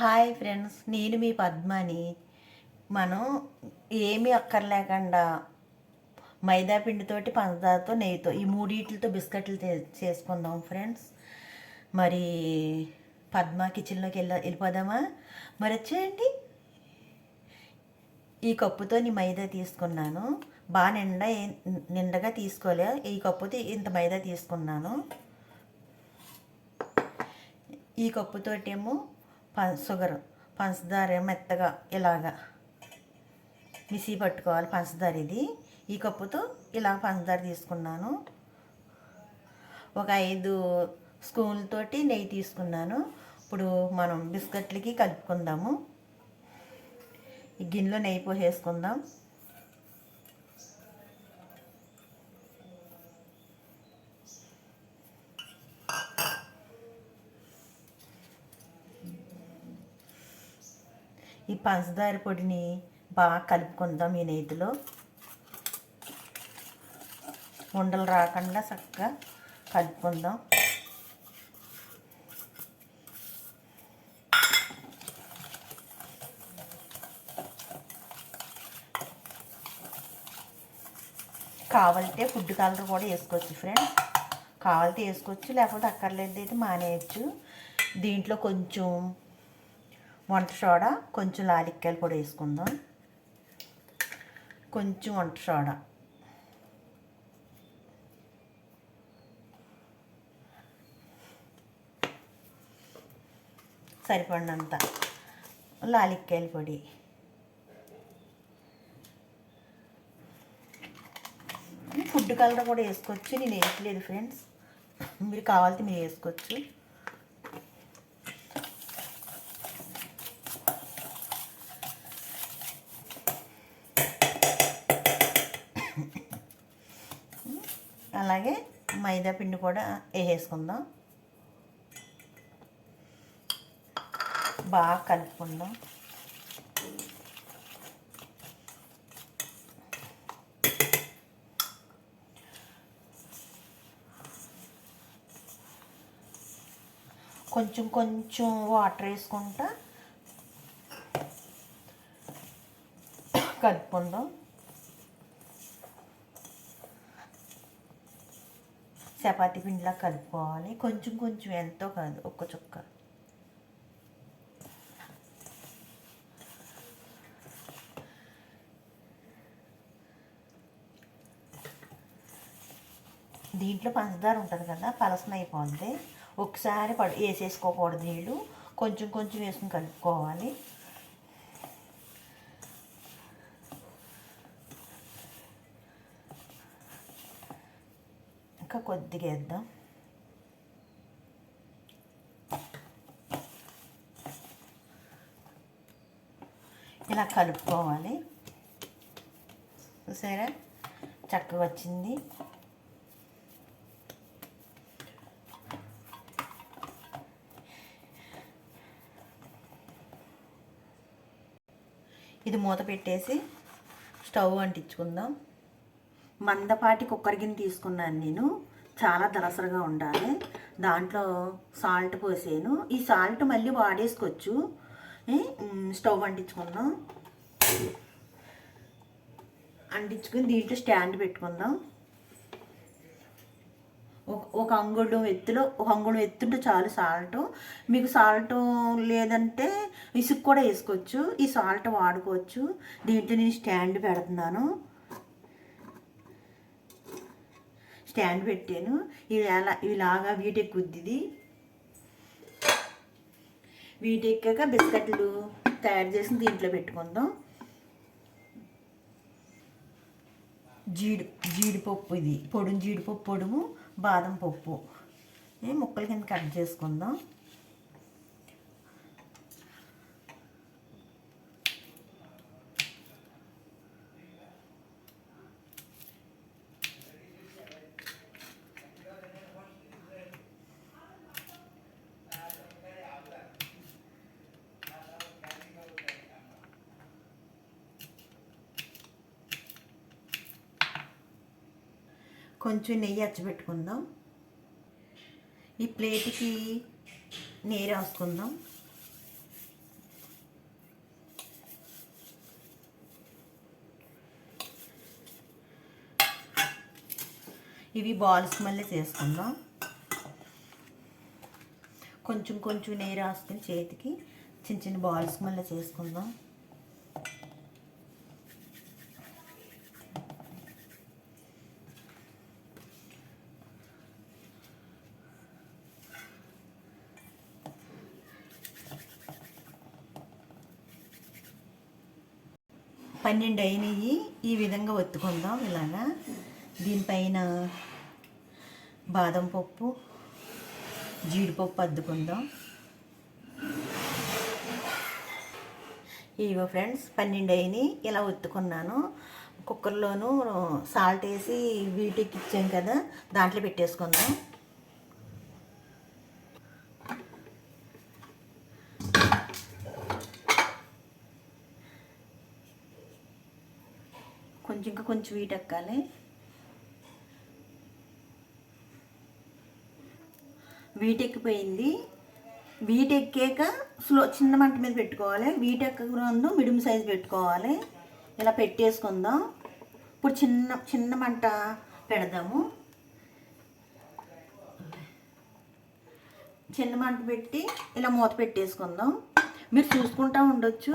Hi friends నేను మీ పద్మని. మనం ఏమీ అక్కర్లేకుండా మైదా పిండితోటి పంచదారతో నెయ్యితో ఈ మూడింటితో బిస్కెట్లు చే- చేసుకుందాం ఫ్రెండ్స్. మరి పద్మ కిచెన్లోకి వెళ్ళ వెళ్ళిపోదామా? మరి వచ్చేయండి. ఈ కప్పుతో నీ మైదా తీసుకున్నాను. బాగా నిండా నిండగా తీసుకోలే. ఈ కప్పుతో ఇంత మైదా తీసుకున్నాను. ఈ కప్పుతోటేమో షుగర్. పంచదార మెత్తగా ఇలాగా మిసి పట్టుకోవాలి పంచదార ఇది. ఈ కప్పుతో ఇలా పంచదార తీసుకున్నాను. ఒక ఐదు స్పూన్లతోటి నెయ్యి తీసుకున్నాను. ఇప్పుడు మనం బిస్కెట్లకి కలుపుకుందాము. ఈ గిన్నెలో నెయ్యి పోసేసుకుందాం. ఈ పంచదార పొడిని బాగా కలుపుకుందాం ఈ నెయ్యిలో ఉండలు రాకుండా చక్కగా కలుపుకుందాం. కావాలంటే ఫుడ్ కలర్ కూడా వేసుకోవచ్చు ఫ్రెండ్స్. కావాలంటే వేసుకోవచ్చు లేకపోతే అక్కర్లేదు అయితే మానేయచ్చు. దీంట్లో కొంచెం వంట సోడా కొంచెం లాలిక్కాయలు కూడా వేసుకుందాం. కొంచెం వంట సోడా. సరిపడినంత లాలిక్కాయల పొడి. ఫుడ్ కలర్ కూడా వేసుకోవచ్చు. నేను వేయట్లేదు ఫ్రెండ్స్. మీరు కావాలంటే మీరు వేసుకోవచ్చు. అలాగే మైదా పిండి కూడా వేసేసుకుందాం. బాగా కలుపుకుందాం. కొంచెం కొంచెం వాటర్ వేసుకుంటా కలుపుకుందాం. చపాతి పిండిలా కలుపుకోవాలి. కొంచెం కొంచెం ఎంతో కాదు ఒక్క చుక్క. దీంట్లో పంచదార ఉంటుంది కదా పలసన అయిపోద్ది ఒకసారి పడు వేసేసుకోకూడదు నీళ్ళు. కొంచెం కొంచెం వేసుకుని కలుపుకోవాలి. ఇంకా కొద్దిగా వేద్దాం. ఇలా కలుపుకోవాలి. చూసారా? చక్కగా వచ్చింది. ఇది మూత పెట్టేసి స్టవ్ అంటించుకుందాం. మందపాటి కుక్కర్ గిన్నె తీసుకున్నాను నేను. చాలా దలసరగా ఉండాలి. దాంట్లో సాల్ట్ పోసాను. ఈ సాల్ట్ మళ్ళీ వాడేసుకోవచ్చు. స్టవ్ అంటించుకుందాం. అంటించుకుని దీంట్లో స్టాండ్ పెట్టుకుందాం. ఒక ఒక అంగుళం ఎత్తులో ఒక అంగుళం ఎత్తుంటే చాలు సాల్ట్. మీకు సాల్ట్ లేదంటే ఇసుక కూడా వేసుకోవచ్చు. ఈ సాల్ట్ వాడుకోవచ్చు. దీంట్లో నేను స్టాండ్ పెడుతున్నాను. స్టాండ్ పెట్టాను. ఇది ఎలా ఇలాగా వీటెక్కుద్ది వీటెక్కాక బిస్కెట్లు తయారు చేసి దీంట్లో పెట్టుకుందాం. జీడి జీడిపప్పు ఇది. పొడుము జీడిపప్పు పొడుము బాదం పప్పు. ముక్కల కింద కట్ చేసుకుందాం. కొంచెం నెయ్యి అచ్చబెట్టుకుందాం. ఈ ప్లేట్కి నెయ్యి రాసుకుందాం. ఇవి బాల్స్ మళ్ళీ చేసుకుందాం. కొంచెం కొంచెం నెయ్యి రాసుకుని చేతికి చిన్న చిన్న బాల్స్ మళ్ళీ చేసుకుందాం. పన్నెండు అయినాయి. ఈ విధంగా ఒత్తుకుందాం ఇలాగా. దీనిపైన బాదం పప్పు జీడిపప్పు అద్దుకుందాం. ఇవో ఫ్రెండ్స్ పన్నెండు అయినాయి. ఇలా ఒత్తుకున్నాను. కుక్కర్లోనూ సాల్ట్ వేసి వీటికి ఇచ్చాం కదా దాంట్లో పెట్టేసుకుందాం. కొంచెం ఇంకా కొంచెం వీటి ఎక్కాలి వీటెక్కిపోయింది వీటెక్కాక స్లో చిన్న మంట మీద పెట్టుకోవాలి. వీటెక్కక ముందు మిడియం సైజ్ పెట్టుకోవాలి. ఇలా పెట్టేసుకుందాం. ఇప్పుడు చిన్న చిన్న మంట పెడదాము. చిన్న మంట పెట్టి ఇలా మూత పెట్టేసుకుందాం. మీరు చూసుకుంటా ఉండొచ్చు.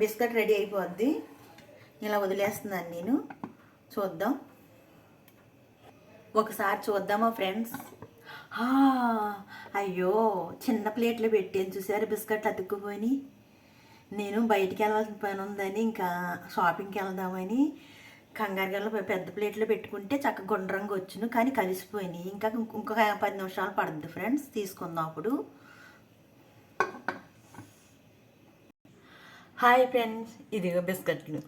బిస్కెట్ రెడీ అయిపోద్ది. ఇలా వదిలేస్తున్నాను నేను. చూద్దాం. ఒకసారి చూద్దామా ఫ్రెండ్స్? అయ్యో చిన్న ప్లేట్లో పెట్టాను చూసారు బిస్కెట్లు అతుక్కుపోయి నేను బయటికి వెళ్ళాల్సిన పని ఉందని ఇంకా షాపింగ్కి వెళ్దామని కంగారు గల్ల పెద్ద ప్లేట్లో పెట్టుకుంటే చక్కగా గుండ్రంగా వచ్చును కానీ కలిసిపోయినాయి ఇంకా ఇంకొక పది నిమిషాలు పడుద్ది ఫ్రెండ్స్ తీసుకుందాం అప్పుడు. హాయ్ ఫ్రెండ్స్ ఇదిగో బిస్కెట్లు.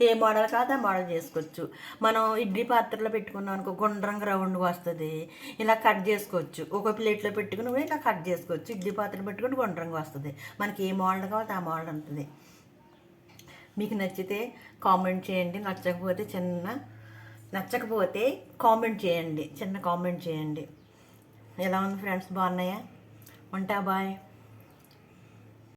ఏ మోడల్ కాదా ఆ మోడల్ చేసుకోవచ్చు. మనం ఇడ్లీ పాత్రలో పెట్టుకున్నాం అనుకో గుండ్రంగా రౌండ్ వస్తుంది. ఇలా కట్ చేసుకోవచ్చు. ఒక ప్లేట్లో పెట్టుకుని కూడా ఇలా కట్ చేసుకోవచ్చు. ఇడ్లీ పాత్రలో పెట్టుకుని గుండ్రంగా వస్తుంది. మనకి ఏ మోడల్ కావాలి ఆ మోడల్ ఉంటుంది మీకు నచ్చితే కామెంట్ చేయండి. నచ్చకపోతే చిన్న నచ్చకపోతే కామెంట్ చేయండి. చిన్న కామెంట్ చేయండి. ఎలా ఉంది ఫ్రెండ్స్? బాగున్నాయా? ఉంటా బాయ్.